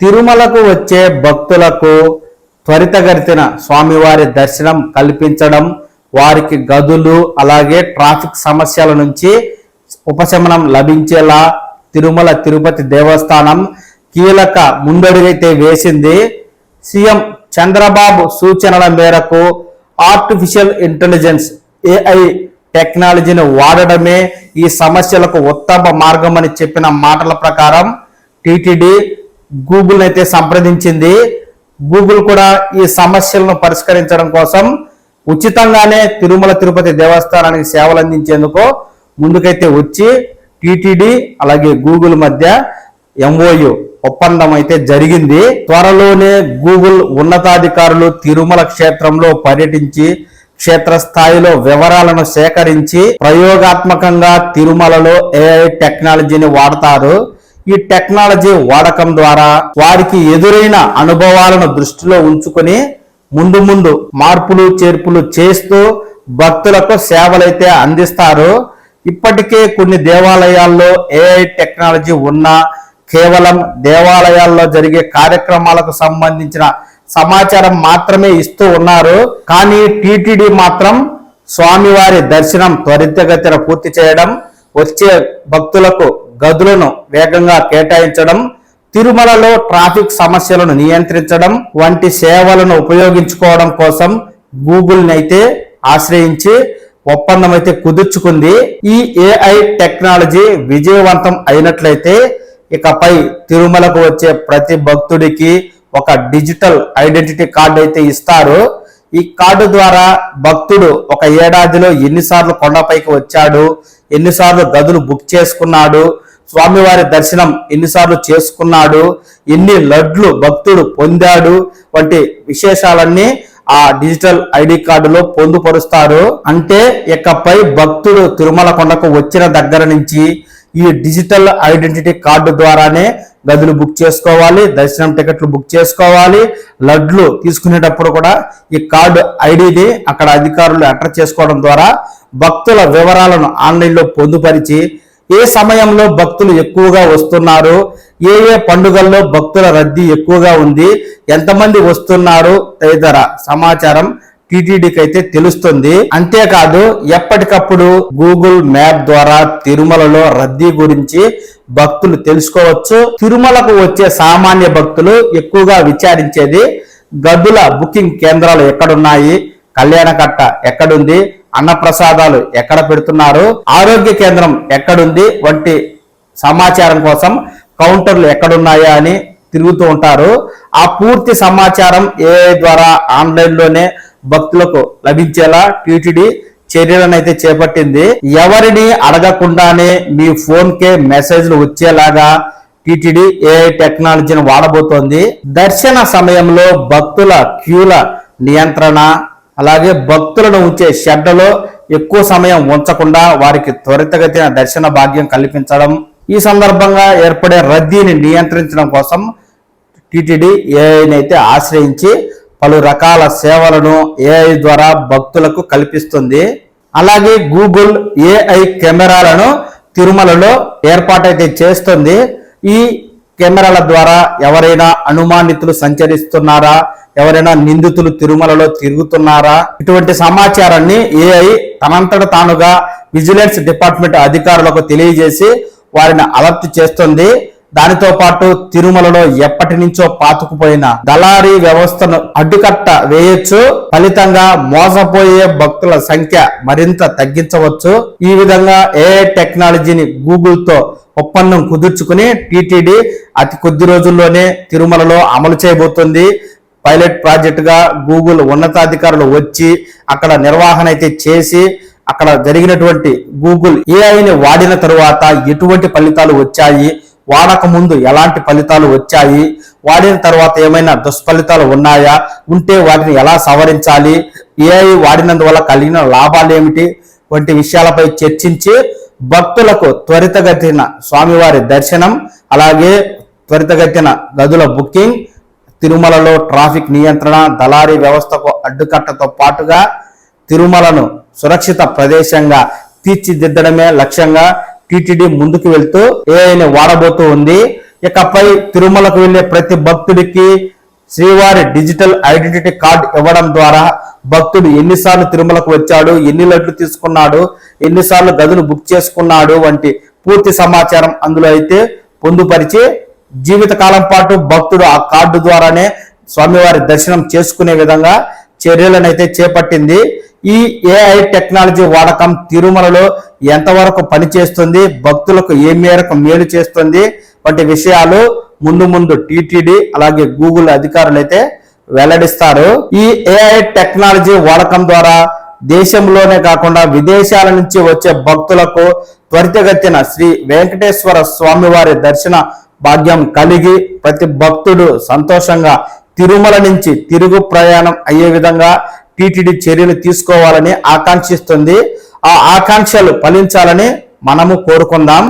తిరుమలకు వచ్చే భక్తులకు త్వరితగతిన స్వామివారి దర్శనం కల్పించడం వారికి గదులు అలాగే ట్రాఫిక్ సమస్యల నుంచి ఉపశమనం లభించేలా తిరుమల తిరుపతి దేవస్థానం కీలక ముందడుగైతే వేసింది. సీఎం చంద్రబాబు సూచనల మేరకు ఆర్టిఫిషియల్ ఇంటెలిజెన్స్ ఏఐ టెక్నాలజీని వాడడమే ఈ సమస్యలకు ఉత్తమ మార్గం అని చెప్పిన మాటల ప్రకారం టీటీడీ గూగుల్ అయితే సంప్రదించింది. గూగుల్ కూడా ఈ సమస్యలను పరిష్కరించడం కోసం ఉచితంగానే తిరుమల తిరుపతి దేవస్థానానికి సేవలు అందించేందుకు ముందుకైతే వచ్చి టీటీడీ అలాగే గూగుల్ మధ్య ఎంఓయు ఒప్పందం అయితే జరిగింది. త్వరలోనే గూగుల్ ఉన్నతాధికారులు తిరుమల క్షేత్రంలో పర్యటించి క్షేత్రస్థాయిలో వివరాలను సేకరించి ప్రయోగాత్మకంగా తిరుమలలో ఏఐ టెక్నాలజీని వాడతారు. ఈ టెక్నాలజీ వాడకం ద్వారా వారికి ఎదురైన అనుభవాలను దృష్టిలో ఉంచుకొని ముందు ముందు మార్పులు చేర్పులు చేస్తూ భక్తులకు సేవలైతే అందిస్తారు. ఇప్పటికే కొన్ని దేవాలయాల్లో ఏఐ టెక్నాలజీ ఉన్నా కేవలం దేవాలయాల్లో జరిగే కార్యక్రమాలకు సంబంధించిన సమాచారం మాత్రమే ఇస్తూ ఉన్నారు. కానీ టీటీడీ మాత్రం స్వామివారి దర్శనం త్వరితగతిన పూర్తి చేయడం వచ్చే భక్తులకు గదులను వేగంగా కేటాయించడం తిరుమలలో ట్రాఫిక్ సమస్యలను నియంత్రించడం వంటి సేవలను ఉపయోగించుకోవడం కోసం గూగుల్ని అయితే ఆశ్రయించి ఒప్పందం అయితే కుదుర్చుకుంది. ఈ ఏఐ టెక్నాలజీ విజయవంతం అయినట్లయితే ఇకపై తిరుమలకు వచ్చే ప్రతి భక్తుడికి ఒక డిజిటల్ ఐడెంటిటీ కార్డు అయితే ఇస్తారు. ఈ కార్డు ద్వారా భక్తుడు ఒక ఏడాదిలో ఎన్నిసార్లు కొండపైకి వచ్చాడు ఎన్నిసార్లు గదులు బుక్ చేసుకున్నాడు స్వామివారి దర్శనం ఎన్నిసార్లు చేసుకున్నాడు ఎన్ని లడ్లు భక్తుడు పొందాడు వంటి విశేషాలన్నీ ఆ డిజిటల్ ఐడి కార్డులో పొందుపరుస్తారు అంటే ఇకపై భక్తుడు తిరుమల కొండకు వచ్చిన దగ్గర నుంచి ఈ డిజిటల్ ఐడెంటిటీ కార్డు ద్వారానే గదులు బుక్ చేసుకోవాలి దర్శనం టికెట్లు బుక్ చేసుకోవాలి. లడ్లు తీసుకునేటప్పుడు కూడా ఈ కార్డు ఐడిని అక్కడ అధికారులు ఎంటర్ చేసుకోవడం ద్వారా భక్తుల వివరాలను ఆన్లైన్లో పొందుపరిచి ఏ సమయంలో భక్తులు ఎక్కువగా వస్తున్నారు? ఏ ఏ పండుగల్లో భక్తుల రద్దీ ఎక్కువగా ఉంది? ఎంతమంది వస్తున్నారు? తదితర సమాచారం టీటీడీకి అయితే తెలుస్తుంది. అంతేకాదు ఎప్పటికప్పుడు గూగుల్ మ్యాప్ ద్వారా తిరుమలలో రద్దీ గురించి భక్తులు తెలుసుకోవచ్చు. తిరుమలకు వచ్చే సామాన్య భక్తులు ఎక్కువగా విచారించేది గదుల బుకింగ్ కేంద్రాలు ఎక్కడున్నాయి? కళ్యాణకట్ట ఎక్కడుంది? అన్నప్రసాదాలు ఎక్కడ పెడుతున్నారు? ఆరోగ్య కేంద్రం ఎక్కడుంది? వంటి సమాచారం కోసం కౌంటర్లు ఎక్కడున్నాయా అని తిరుగుతూ ఉంటారు. ఆ పూర్తి సమాచారం ఏఐ ద్వారా ఆన్లైన్లోనే భక్తులకు లభించేలా టీటీడీ చర్యలను అయితే చేపట్టింది. ఎవరిని అడగకుండానే మీ ఫోన్కే మెసేజ్లు వచ్చేలాగా టీటీడీ ఏఐ టెక్నాలజీని వాడబోతోంది. దర్శన సమయంలో భక్తుల క్యూల నియంత్రణ అలాగే భక్తులను ఉంచే షెడ్లలో ఎక్కువ సమయం ఉంచకుండా వారికి త్వరితగతిన దర్శన భాగ్యం కల్పించడం ఈ సందర్భంగా ఏర్పడే రద్దీని నియంత్రించడం కోసం టిటిడి ఏఐని అయితే ఆశ్రయించి పలు రకాల సేవలను ఏఐ ద్వారా భక్తులకు కల్పిస్తుంది. అలాగే గూగుల్ ఏఐ కెమెరాలను తిరుమలలో ఏర్పాటైతే చేస్తుంది. ఈ కెమెరాల ద్వారా ఎవరైనా అనుమానితులు సంచరిస్తున్నారా? ఎవరైనా నిందితులు తిరుమలలో తిరుగుతున్నారా? ఇటువంటి సమాచారాన్ని ఏఐ తనంతట తానుగా విజిలెన్స్ డిపార్ట్మెంట్ అధికారులకు తెలియజేసి వారిని అలర్ట్ చేస్తుంది. దానితో పాటు తిరుమలలో ఎప్పటి నుంచో పాతుకుపోయిన దళారీ వ్యవస్థను అడ్డుకట్ట వేయొచ్చు. ఫలితంగా మోసపోయే భక్తుల సంఖ్య మరింత తగ్గించవచ్చు. ఈ విధంగా ఏఐ టెక్నాలజీని గూగుల్తో ఒప్పందం కుదుర్చుకుని టీటీడీ అతి కొద్ది రోజుల్లోనే తిరుమలలో అమలు చేయబోతుంది. పైలట్ ప్రాజెక్టుగా గూగుల్ ఉన్నతాధికారులు వచ్చి అక్కడ నిర్వహణ అయితే చేసి అక్కడ జరిగినటువంటి గూగుల్ ఏఐని వాడిన తరువాత ఎటువంటి ఫలితాలు వచ్చాయి? వాడక ముందు ఎలాంటి ఫలితాలు వచ్చాయి? వాడిన తర్వాత ఏమైనా దుష్ఫలితాలు ఉన్నాయా? ఉంటే వాటిని ఎలా సవరించాలి? ఏఐ వాడినందువల్ల కలిగిన లాభాలు ఏమిటి? వంటి విషయాలపై చర్చించి భక్తులకు త్వరితగతిన స్వామివారి దర్శనం అలాగే త్వరితగతిన గదుల బుకింగ్ తిరుమలలో ట్రాఫిక్ నియంత్రణ దళారీ వ్యవస్థకు అడ్డుకట్టతో పాటుగా తిరుమలను సురక్షిత ప్రదేశంగా తీర్చిదిద్దడమే లక్ష్యంగా టీటీడీ ముందుకు వెళ్తూ ఏఐని వాడబోతూ ఉంది. ఇకపై తిరుమలకు వెళ్ళే ప్రతి భక్తుడికి శ్రీవారి డిజిటల్ ఐడెంటిటీ కార్డు ఇవ్వడం ద్వారా భక్తుడు ఎన్నిసార్లు తిరుమలకు వచ్చాడు ఎన్ని లడ్లు తీసుకున్నాడు ఎన్నిసార్లు గదులు బుక్ చేసుకున్నాడు వంటి పూర్తి సమాచారం అందులో అయితే పొందుపరిచి జీవితకాలం పాటు భక్తుడు ఆ కార్డు ద్వారానే స్వామివారి దర్శనం చేసుకునే విధంగా చర్యలనైతే చేపట్టింది. ఈ ఏఐ టెక్నాలజీ వాడకం తిరుమలలో ఎంతవరకు పనిచేస్తుంది భక్తులకు ఏ మేరకు మేలు చేస్తుంది వంటి విషయాలు ముందు ముందు టిటిడి అలాగే గూగుల్ అధికారులు అయితే వెల్లడిస్తారు. ఈ ఏఐ టెక్నాలజీ వాడకం ద్వారా దేశంలోనే కాకుండా విదేశాల నుంచి వచ్చే భక్తులకు త్వరితగతిన శ్రీ వెంకటేశ్వర స్వామివారి దర్శన భాగ్యం కలిగి ప్రతి భక్తుడు సంతోషంగా తిరుమల నుంచి తిరుగు ప్రయాణం అయ్యే విధంగా టీటీడీ చర్యలు తీసుకోవాలని ఆకాంక్షిస్తుంది. ఆ ఆకాంక్షలు ఫలించాలని మనము కోరుకుందాం.